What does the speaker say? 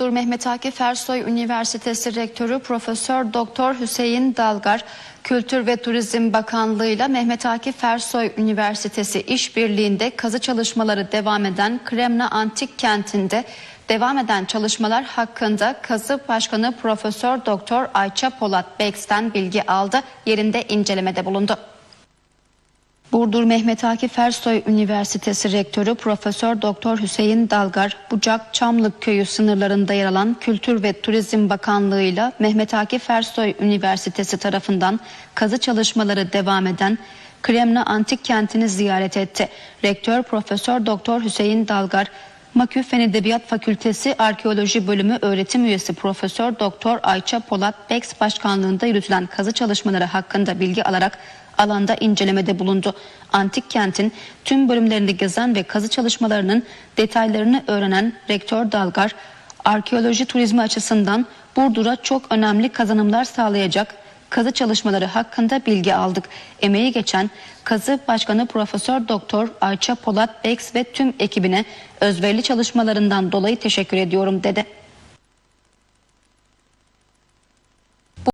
Dur Mehmet Akif Ersoy Üniversitesi Rektörü Profesör Doktor Hüseyin Dalgar, Kültür ve Turizm Bakanlığı ile Mehmet Akif Ersoy Üniversitesi işbirliğinde kazı çalışmaları devam eden Kremna Antik Kenti'nde devam eden çalışmalar hakkında Kazı Başkanı Profesör Doktor Ayça Polat Beks'ten bilgi aldı, yerinde incelemede bulundu. Burdur Mehmet Akif Ersoy Üniversitesi Rektörü Profesör Doktor Hüseyin Dalgar, Bucak Çamlık Köyü sınırlarında yer alan Kültür ve Turizm Bakanlığı ile Mehmet Akif Ersoy Üniversitesi tarafından kazı çalışmaları devam eden Kremna Antik Kenti'ni ziyaret etti. Rektör Profesör Doktor Hüseyin Dalgar, Makü Fen Edebiyat Fakültesi Arkeoloji Bölümü öğretim üyesi Profesör Doktor Ayça Polat Beks başkanlığında yürütülen kazı çalışmaları hakkında bilgi alarak alanda incelemede bulundu. Antik kentin tüm bölümlerini gezen ve kazı çalışmalarının detaylarını öğrenen Rektör Dalgar, arkeoloji turizmi açısından Burdur'a çok önemli kazanımlar sağlayacak kazı çalışmaları hakkında bilgi aldık. Emeği geçen kazı başkanı Profesör Doktor Ayça Polat Beks ve tüm ekibine özverili çalışmalarından dolayı teşekkür ediyorum dedi.